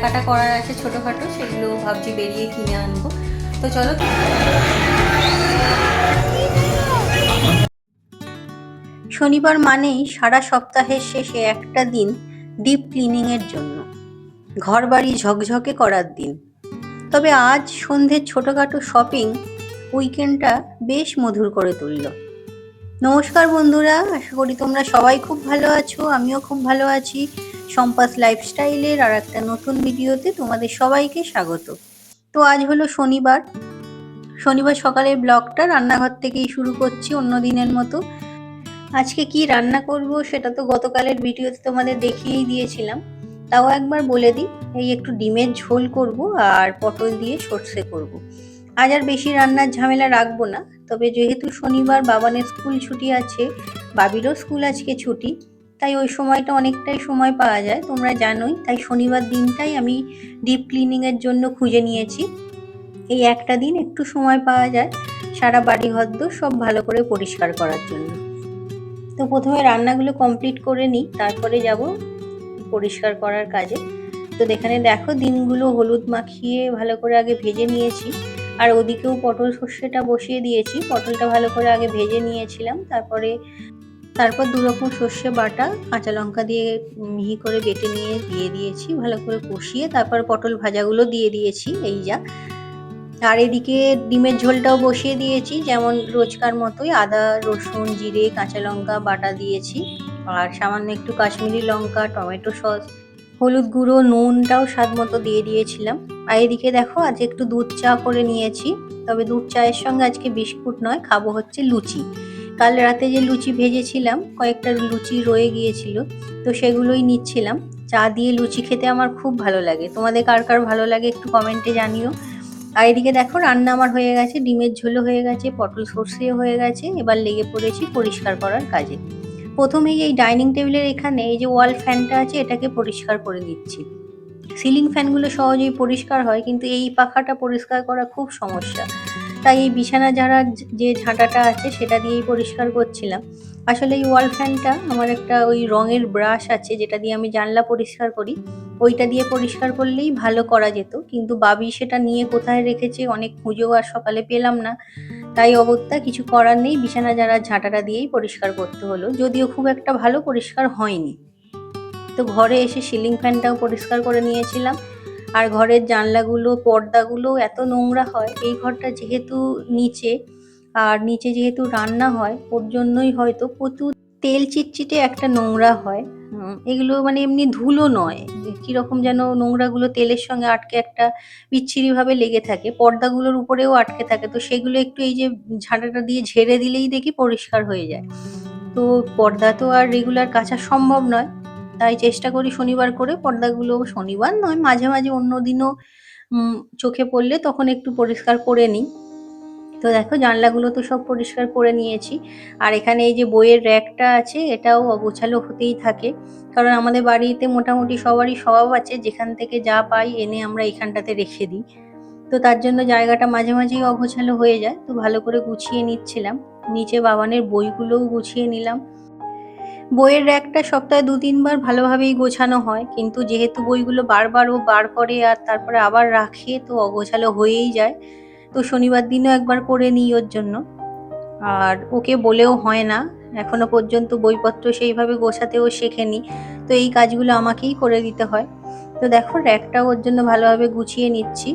কেনাকাটা করার আছে ছোটোখাটো, সেগুলো ভাবছি বেরিয়ে কিনে আনব। তো চলো। শনিবার মানেই সারা সপ্তাহের শেষে একটা দিন ডিপ ক্লিনিংয়ের জন্য। ঘর বাড়ি ঝকঝকে করার দিন। তবে আজ সন্ধ্যের ছোটোখাটো শপিং উইকেন্ডটা বেশ মধুর করে তুলল। নমস্কার বন্ধুরা, আশা করি তোমরা সবাই খুব ভালো আছো, আমিও খুব ভালো আছি। সম্পাস লাইফস্টাইলের আর একটা নতুন ভিডিওতে তোমাদের সবাইকে স্বাগত। তো আজ হলো শনিবার। শনিবার সকালের ব্লগটা রান্নাঘর থেকেই শুরু করছি অন্য দিনের মতো। আজকে কি রান্না করব সেটা তো গতকালের ভিডিওতে তোমাদের দেখিয়েই দিয়েছিলাম। তাও একবার বলে দিই, এই একটু ডিমের ঝোল করব আর পটল দিয়ে সর্ষে করব। আজ আর বেশি রান্নার ঝামেলা রাখব না, তবে যেহেতু শনিবার বাবানের স্কুল ছুটি আছে, বাবিরও স্কুল আজকে ছুটি তাই ওই সময়টা অনেকটাই সময় পাওয়া যায়, তোমরা জানোই। তাই শনিবার দিনটাই আমি ডিপ ক্লিনিংয়ের জন্য খুঁজে নিয়েছি। এই একটা দিন একটু সময় পাওয়া যায়, সারা বাড়ি ঘরদোর সব ভালো করে পরিষ্কার করার জন্য। তো প্রথমে রান্নাগুলো কমপ্লিট করে নিই, তারপরে যাব পরিষ্কার করার কাজে। তো এখানে দেখো ডিমগুলো হলুদ মাখিয়ে ভালো করে আগে ভেজে নিয়েছি। আর ওদিকেও পটল সর্ষেটা বসিয়ে দিয়েছি, পটলটা ভালো করে আগে ভেজে নিয়েছিলাম। তারপরে তারপর দু রকম সর্ষে বাটা, কাঁচা লঙ্কা দিয়ে মিহি করে বেটে নিয়ে দিয়ে দিয়েছি, ভালো করে কষিয়ে তারপর পটল ভাজাগুলো দিয়ে দিয়েছি, এই যা। আর এদিকে ডিমের ঝোলটাও বসিয়ে দিয়েছি, যেমন রোজকার মতোই আদা, রসুন, জিরে, কাঁচা লঙ্কা বাটা দিয়েছি। আর সামান্য একটু কাশ্মীরি লঙ্কা, টমেটো সস, হলুদ গুঁড়ো, নুনটাও স্বাদ মতো দিয়ে দিয়েছিলাম। আর এদিকে দেখো, আজ একটু দুধ চা করে নিয়েছি, তবে দুধ চায়ের সঙ্গে আজকে বিস্কুট নয়, খাব হচ্ছে লুচি। কাল রাতে যে লুচি ভেজেছিলাম, কয়েকটা লুচি রয়ে গিয়েছিল, তো সেগুলোই নিচ্ছিলাম। চা দিয়ে লুচি খেতে আমার খুব ভালো লাগে। তোমাদের কার কার ভালো লাগে একটু কমেন্টে জানিও। আর এদিকে দেখো, রান্না আমার হয়ে গেছে, ডিমের ঝোলও হয়ে গেছে, পটল সর্ষেও হয়ে গেছে, এবার লেগে পড়েছি পরিষ্কার করার কাজে। প্রথমেই এই ডাইনিং টেবিলের এখানে এই যে ওয়াল ফ্যানটা আছে, এটাকে পরিষ্কার করে দিচ্ছি। সিলিং ফ্যানগুলো সহজেই পরিষ্কার হয়, কিন্তু এই পাখাটা পরিষ্কার করা খুব সমস্যা। তাই এই বিছানা যারা যে ঝাঁটাটা আছে সেটা দিয়েই পরিষ্কার করছিলাম। আসলে এই ওয়াল ফ্যানটা আমার একটা ওই রঙের ব্রাশ আছে যেটা দিয়ে আমি জানলা পরিষ্কার করি। ওইটা দিয়ে পরিষ্কার করলেই ভালো করা যেত। কিন্তু বাবি সেটা নিয়ে কোথায় রেখেছে, অনেক খুঁজেও আর সকালে পেলাম না। তাই অবস্থা, কিছু করার নেই। বিছানা যারা ঝাঁটাটা দিয়েই পরিষ্কার করতে হলো। যদিও খুব একটা ভালো পরিষ্কার হয়নি। তো ঘরে এসে সিলিং ফ্যানটাও পরিষ্কার করে নিয়েছিলাম। আর ঘরের জানলাগুলো পর্দাগুলো এত নোংরা হয় এই ঘরটা যেহেতু নিচে আর নিচে যেহেতু রান্না হয় ওর জন্যই হয়তো প্রচুর তেল চিটচিটে একটা নোংরা হয়। এগুলো মানে এমনি ধুলো নয় কীরকম যেন নোংরাগুলো তেলের সঙ্গে আটকে একটা বিচ্ছিরিভাবে লেগে থাকে পর্দাগুলোর উপরেও আটকে থাকে তো সেগুলো একটু এই যে ঝাঁটাটা দিয়ে ঝেড়ে দিলেই দেখি পরিষ্কার হয়ে যায়। তো পর্দা তো আর রেগুলার কাচা সম্ভব নয় তাই চেষ্টা করি শনিবার করে, পর্দাগুলো শনিবার নয়, মাঝে মাঝে অন্য দিনও চোখে পড়লে তখন একটু পরিষ্কার করে নিই। তো দেখো জানলাগুলো তো সব পরিষ্কার করে নিয়েছি। আর এখানে এই যে বইয়ের র্যাকটা আছে, এটাও অগোছালো হতেই থাকে। কারণ আমাদের বাড়িতে মোটামুটি সবারই স্বভাব আছে, যেখান থেকে যা পাই এনে আমরা এখানটাতে রেখে দিই। তো তার জন্য জায়গাটা মাঝে মাঝেই অগোছালো হয়ে যায়। তো ভালো করে গুছিয়ে নিচ্ছিলাম। নিচে বাবানের বইগুলোও গুছিয়ে নিলাম। বইয়ের র্যাকটা সপ্তাহে দু তিনবার ভালোভাবেই গোছানো হয়, কিন্তু যেহেতু বইগুলো বারবার ও বার করে আর তারপরে আবার রাখে, তো অগোছালো হয়েই যায়। তো শনিবার দিনও একবার করে নিই ওর জন্য। আর ওকে বলেও হয় না, এখনও পর্যন্ত বইপত্র সেইভাবে গোছাতেও শেখেনি, তো এই কাজগুলো আমাকেই করে দিতে হয়। তো দেখো র্যাকটা ওর জন্য ভালোভাবে গুছিয়ে নিচ্ছি।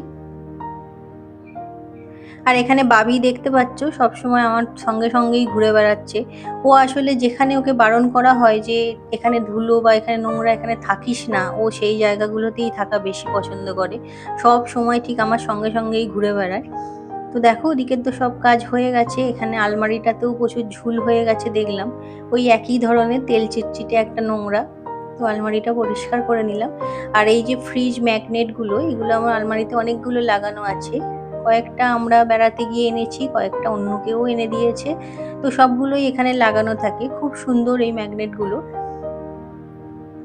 আর এখানে বাবি দেখতে পাচ্ছ, সবসময় আমার সঙ্গে সঙ্গেই ঘুরে বেড়াচ্ছে। ও আসলে যেখানে ওকে বারণ করা হয় যে এখানে ধুলো বা এখানে নোংরা, এখানে থাকিস না, ও সেই জায়গাগুলোতেই থাকা বেশি পছন্দ করে। সব সময় ঠিক আমার সঙ্গে সঙ্গেই ঘুরে বেড়ায়। তো দেখো, ওদিকের তো সব কাজ হয়ে গেছে। এখানে আলমারিটাতেও প্রচুর ঝুল হয়ে গেছে দেখলাম। ওই একই ধরনের তেল চিটচিটে একটা নোংরা। তো আলমারিটা পরিষ্কার করে নিলাম। আর এই যে ফ্রিজ ম্যাগনেটগুলো এগুলো আমার আলমারিতে অনেকগুলো লাগানো আছে। কয়েকটা আমরা বেড়াতে গিয়ে এনেছি, কয়েকটা অন্য কেউ এনে দিয়েছে। তো সবগুলোই এখানে লাগানো থাকে। খুব সুন্দর এই ম্যাগনেটগুলো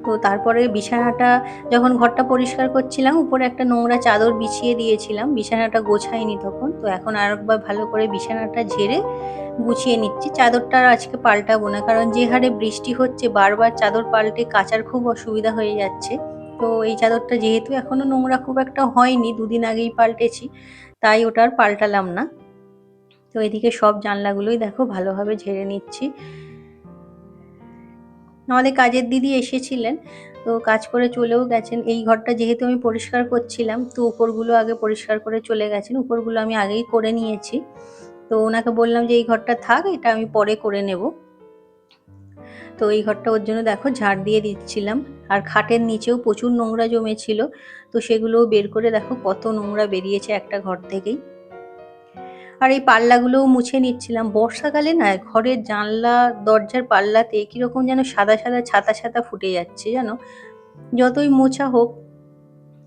তো তারপরে বিছানাটা, যখন ঘরটা পরিষ্কার করছিলাম, উপরে একটা নোংরা চাদর বিছিয়ে দিয়েছিলাম। বিছানাটা গোছায়নি তখন। তো এখন আরেকবার ভালো করে বিছানাটা ঝেড়ে গুছিয়ে নিচ্ছি। চাদরটা আর আজকে পাল্টাবো না। কারণ যে হারে বৃষ্টি হচ্ছে, বারবার চাদর পাল্টে কাচার খুব অসুবিধা হয়ে যাচ্ছে। তো এই চাদরটা যেহেতু এখনও নোংরা খুব একটা হয়নি, দুদিন আগেই পাল্টেছি, তাই ওটা আর পাল্টালাম না। তো এদিকে সব জানলাগুলোই দেখো ভালোভাবে ঝেড়ে নিচ্ছি। আমাদের কাজের দিদি এসেছিলেন, তো কাজ করে চলেও গেছেন। এই ঘরটা যেহেতু আমি পরিষ্কার করছিলাম, তো উপরগুলো আগে পরিষ্কার করে চলে গেছেন, উপরগুলো আমি আগেই করে নিয়েছি। তো ওনাকে বললাম যে, এই ঘরটা থাক, এটা আমি পরে করে নেব। তো এই ঘরটা ওর জন্য দেখো ঝাড় দিয়ে দিচ্ছিলাম। আর খাটের নিচেও প্রচুর নোংরা জমেছিল। তো সেগুলোও বের করে দেখো কত নোংরা বেরিয়েছে একটা ঘর থেকেই। আর এই পাল্লাগুলোও মুছে নিচ্ছিলাম। বর্ষাকালে না ঘরের জানলা, দরজার পাল্লাতে কীরকম যেন সাদা সাদা, ছাতা ছাতা ফুটে যাচ্ছে, জানো? যতই মোছা হোক,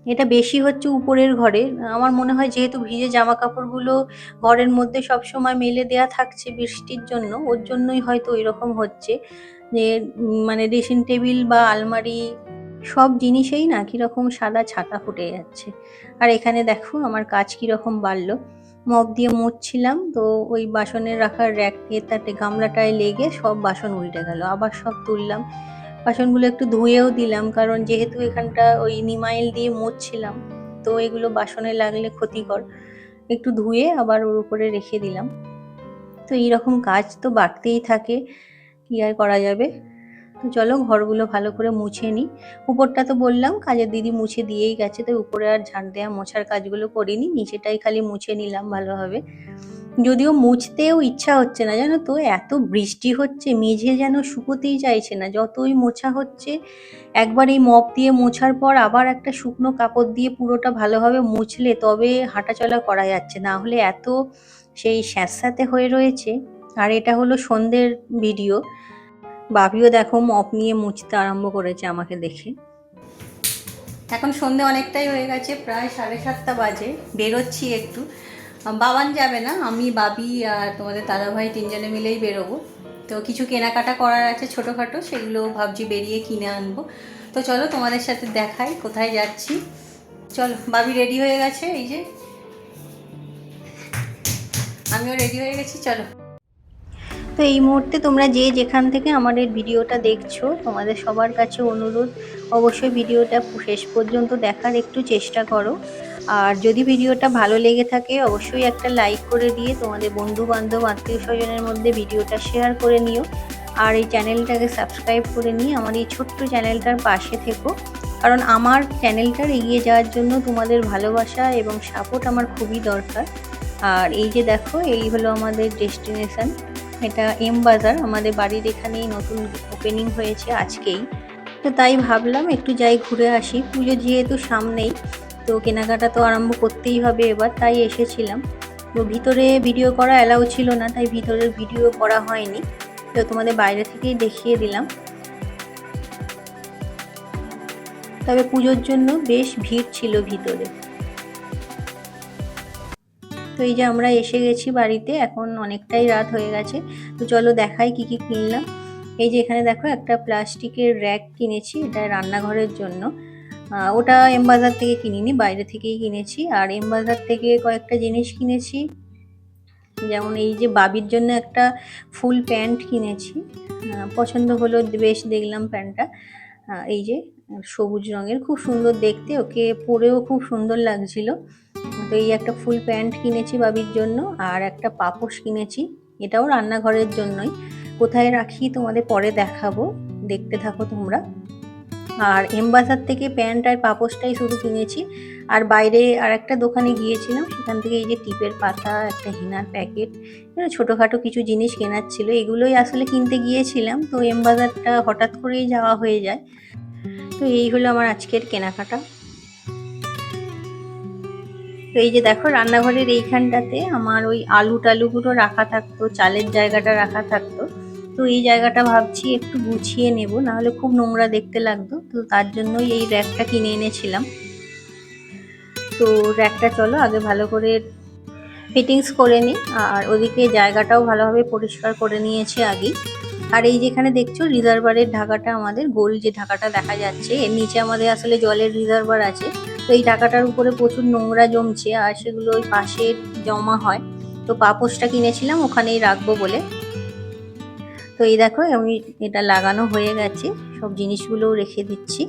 এটা বেশি হচ্ছে উপরের ঘরে। আমার মনে হয় যেহেতু ভিজে জামা কাপড়গুলো ঘরের মধ্যে সব সময় মেলে দেয়া থাকছে বৃষ্টির জন্য, ওর জন্যই হয়তো রকম হচ্ছে। যে মানে ড্রেসিং টেবিল বা আলমারি সব জিনিসেই না কীরকম সাদা ছাতা ফুটে যাচ্ছে। আর এখানে দেখো আমার কাজ কীরকম বাড়লো। মপ দিয়ে মুছছিলাম, তো ওই বাসনের রাখার র্যাক তাতে গামলাটায় লেগে সব বাসন উল্টে গেল। আবার সব তুললাম। বাসনগুলো একটু ধুয়েও দিলাম, কারণ যেহেতু এখানটা ওই নিমাইল দিয়ে মুছছিলাম, তো এগুলো বাসনে লাগলে ক্ষতিকর। একটু ধুয়ে আবার ওর উপরে রেখে দিলাম। তো এইরকম কাজ তো বাড়তেই থাকে। কী আর করা যাবে? তো চলো ঘরগুলো ভালো করে মুছে নিই উপরটা তো বললাম, কাজের দিদি মুছে দিয়েই গেছে তো উপরে আর ঝাঁট দেওয়া মোছার কাজগুলো করিনি, নিচেটাই খালি মুছে নিলাম ভালোভাবে। যদিও মুছতেও ইচ্ছা হচ্ছে না, জানো তো, এত বৃষ্টি হচ্ছে, মেঝে যেন শুকোতেই চাইছে না, যতই মোছা হচ্ছে, একবার এই মপ দিয়ে মোছার পর আবার একটা শুকনো কাপড় দিয়ে পুরোটা ভালোভাবে মুছলে তবে হাঁটাচলা করা যাচ্ছে না হলে এত সেই স্যাঁতস্যাঁতে হয়ে রয়েছে। আর এটা হলো সন্ধ্যের ভিডিও। বাপিও দেখো মপ নিয়ে মুছতে আরম্ভ করেছে আমাকে দেখে। এখন সন্ধে অনেকটাই হয়ে গেছে, প্রায় সাড়ে সাতটা বাজে, বেরোচ্ছি একটু। বাবান যাবে না, আমি, বাবি আর তোমাদের দাদাভাই তিনজনে মিলেই বেরোবো। তো কিছু কেনাকাটা করার আছে ছোটোখাটো, সেগুলো ভাবছি বেরিয়ে কিনে আনব। তো চলো তোমাদের সাথে দেখাই কোথায় যাচ্ছি। চলো, বাবি রেডি হয়ে গেছে, এই যে। আমিও রেডি হয়ে গেছি, চলো। তো এই মুহূর্তে তোমরা যে যেখান থেকে আমাদের ভিডিওটা দেখছ, তোমাদের সবার কাছে অনুরোধ, অবশ্যই ভিডিওটা শেষ পর্যন্ত দেখার একটু চেষ্টা করো। আর যদি ভিডিওটা ভালো লেগে থাকে, অবশ্যই একটা লাইক করে দিয়ে তোমাদের বন্ধু বান্ধব আত্মীয় স্বজনের মধ্যে ভিডিওটা শেয়ার করে নিও। আর এই চ্যানেলটাকে সাবস্ক্রাইব করে নিয়ে আমার এই ছোট্ট চ্যানেলটার পাশে থেকো। কারণ আমার চ্যানেলটার এগিয়ে যাওয়ার জন্য তোমাদের ভালোবাসা এবং সাপোর্ট আমার খুবই দরকার। আর এই যে দেখো, এই হলো আমাদের ডেস্টিনেশন এটা এম বাজার আমাদের বাড়ির এখানেই নতুন ওপেনিং হয়েছে আজকেই। তো তাই ভাবলাম একটু যাই ঘুরে আসি। পুজো যেহেতু সামনেই, তো কেনাকাটা তো আরম্ভ করতেই হবে এবার, তাই এসেছিলাম। তো ভিতরে ভিডিও করা অ্যালাউ ছিল না, তাই ভিতরের ভিডিও করা হয়নি। তো তোমাদের বাইরে থেকেই দেখিয়ে দিলাম। তবে পুজোর জন্য বেশ ভিড় ছিল ভিতরে। তো এই যে আমরা এসে গেছি বাড়িতে, এখন অনেকটাই রাত হয়ে গেছে। তো চলো দেখাই কি কি কিনলাম। এই যে এখানে দেখো একটা প্লাস্টিকের র্যাক কিনেছি, এটা রান্নাঘরের জন্য। ওটা এমবাজার থেকে কিনিনি, বাইরে থেকেই কিনেছি। আর এমবাজার থেকে কয়েকটা জিনিস কিনেছি। যেমন এই যে বাবির জন্য একটা ফুল প্যান্ট কিনেছি। পছন্দ হলো, বেশ দেখলাম প্যান্টটা। এই যে সবুজ রঙের, খুব সুন্দর দেখতে। ওকে পরেও খুব সুন্দর লাগছিল। তো এই একটা ফুল প্যান্ট কিনেছি বাবির জন্য আর একটা পাপোশ কিনেছি। এটাও রান্নাঘরের জন্যই। কোথায় রাখি তোমাদের পরে দেখাবো। দেখতে থাকো তোমরা। আর এমবাজার থেকে প্যান্ট আর পাপোশটাই শুধু কিনেছি। আর বাইরে আর একটা দোকানে গিয়েছিলাম, সেখান থেকে এই যে টিপের পাতা, একটা হিনার প্যাকেট ছোটোখাটো কিছু জিনিস কেনার ছিল। এগুলোই আসলে কিনতে গিয়েছিলাম, তো এমবাজারটা হঠাৎ করেই যাওয়া হয়ে যায়। তো এই হলো আমার আজকের কেনাকাটা। তো এই যে দেখো রান্নাঘরের এইখানটাতে আমার ওই আলু টালুগুলো রাখা থাকতো, চালের জায়গাটা রাখা থাকতো। তো এই জায়গাটা ভাবছি একটু গুছিয়ে নেব, নাহলে খুব নোংরা দেখতে লাগতো। তো তার জন্যই এই র্যাকটা কিনে এনেছিলাম। তো র্যাকটা চলো আগে ভালো করে ফিটিংস করে নিই। আর ওদিকে জায়গাটাও ভালোভাবে পরিষ্কার করে নিয়েছে আগেই। আর এই যেখানে দেখছ রিজার্ভারের ঢাকাটা, আমাদের গোল যে ঢাকাটা দেখা যাচ্ছে, এর নিচে আমাদের আসলে জলের রিজার্ভার আছে। তো এই টাকাটার উপরে প্রচুর নোংরা জমছে আর সেগুলো ওই পাশে জমা হয়। তো পাপোশটা কিনেছিলাম, ওখানেই রাখব বলে। তো এই দেখো, আমি এটা লাগানো হয়ে গেছে। সব জিনিসগুলোও রেখে দিচ্ছি।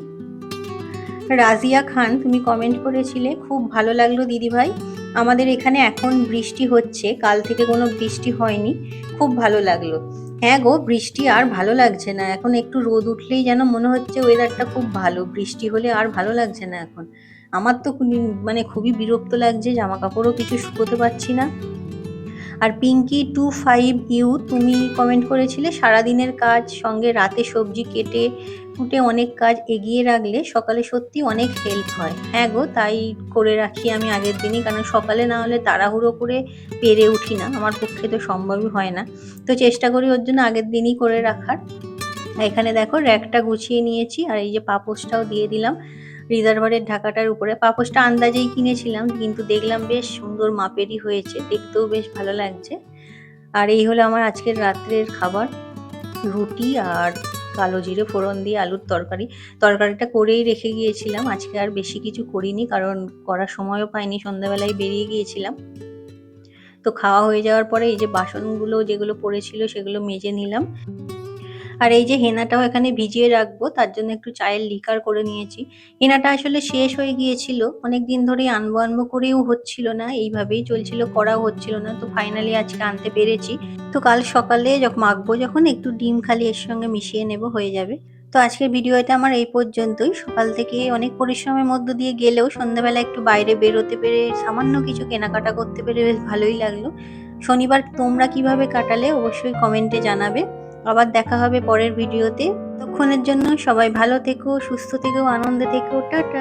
রাজিয়া খান, তুমি কমেন্ট করেছিলে, খুব ভালো লাগল দিদিভাই আমাদের এখানে এখন বৃষ্টি হচ্ছে, কাল থেকে কোনো বৃষ্টি হয়নি। খুব ভালো লাগল। হ্যাঁ গো, বৃষ্টি আর ভালো লাগছে না। এখন একটু রোদ উঠলেই যেন মনে হচ্ছে ওয়েদারটা খুব ভালো। বৃষ্টি হলে আর ভালো লাগছে না এখন। আমার তো মানে খুবই বিরক্ত লাগছে জামা কাপড়ও কিছু শুকোতে পারছি না। আর পিঙ্কি টু ফাইভ ইউ, তুমি কমেন্ট করেছিলে সারাদিনের কাজ, সঙ্গে রাতে সবজি কেটে কুটে অনেক কাজ এগিয়ে রাখলে সকালে সত্যি অনেক হেল্প হয়। হ্যাঁ গো, তাই করে রাখি আমি আগের দিনই। কারণ সকালে না হলে তাড়াহুড়ো করে পেরে উঠি না। আমার পক্ষে তো সম্ভবই হয় না। তো চেষ্টা করি ওর জন্য আগের দিনই করে রাখার। এখানে দেখো র্যাকটা গুছিয়ে নিয়েছি। আর এই যে পাপোশটাও দিয়ে দিলাম। রিজার্ভারের ঢাকাটার উপরে। পাপোশটা আন্দাজেই কিনেছিলাম। কিন্তু দেখলাম বেশ সুন্দর মাপেরই হয়েছে। দেখতেও বেশ ভালো লাগছে। আর এই হলো আমার আজকের রাত্রের খাবার। রুটি আর কালো জিরে ফোড়ন দিয়ে আলুর তরকারি। তরকারিটা করেই রেখে গিয়েছিলাম। আজকে আর বেশি কিছু করিনি, কারণ করার সময়ও পাইনি, সন্ধ্যাবেলায় বেরিয়ে গিয়েছিলাম। তো খাওয়া হয়ে যাওয়ার পরে এই যে বাসনগুলো যেগুলো পড়েছিল সেগুলো মেজে নিলাম। আর এই যে হেনাটাও এখানে ভিজিয়ে রাখব, তার জন্য একটু চায়ের লিকার করে নিয়েছি। হেনাটা আসলে শেষ হয়ে গিয়েছিল অনেক দিন ধরেই আনব আনব করেও হচ্ছিল না, এইভাবেই চলছিল, করাও হচ্ছিল না, তো ফাইনালি আজকে আনতে পেরেছি। তো কাল সকালে যখন মাখবো, যখন একটু ডিম খালি এর সঙ্গে মিশিয়ে নেব, হয়ে যাবে। তো আজকের ভিডিওটা আমার এই পর্যন্তই। সকাল থেকে অনেক পরিশ্রমের মধ্য দিয়ে গেলেও সন্ধ্যাবেলা একটু বাইরে বেরোতে পেরে, সামান্য কিছু কেনাকাটা করতে পেরে বেশ ভালোই লাগল। শনিবার তোমরা কীভাবে কাটালে, অবশ্যই কমেন্টে জানাবে। আবার দেখা হবে পরের ভিডিওতে। ততক্ষণের জন্য সবাই ভালো থেকো, সুস্থ থেকো, আনন্দে থেকো, টাটা।